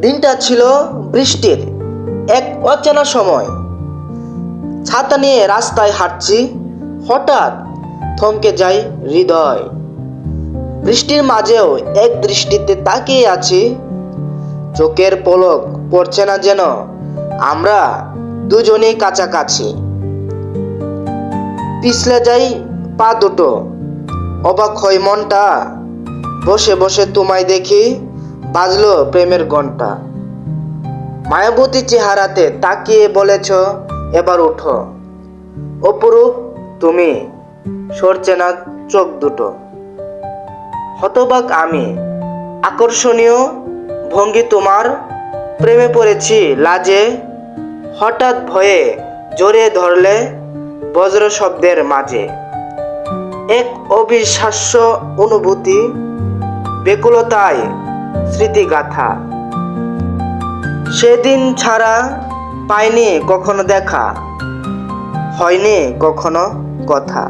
দিনটা ছিল বৃষ্টির, এক অচেনা সময়। ছাতা নিয়ে রাস্তায় হাঁটছি, হঠাৎ থমকে যাই হৃদয়। বৃষ্টির মাঝেও এক দৃষ্টিতে তাকিয়ে আছি। চোখের পলক পড়ছে না যেন, আমরা দুজনেই কাছাকাছি। পিছলে যাই পা দুটো, অবাক হয় মনটা, বসে বসে তোমায় দেখি। বাজলো প্রেমের ঘণ্টা মায়াবতী চেহারাতে তাকিয়ে বলেছ, এবার উঠো অপরূপ, তুমি? সরছে না চোখ দুটো। হতবাক আমি। আকর্ষণীয়, ভঙ্গি তোমার। প্রেমে পড়েছি লাজে। হঠাৎ ভয়ে জোরে ধরলে বজ্র শব্দের মাঝে। এক অবিশ্বাস্য অনুভূতি। বেকুলতায় স্মৃতিগাথা। সেদিন ছাড়া পাইনি কখনো দেখা হয়নি কখনো কথা।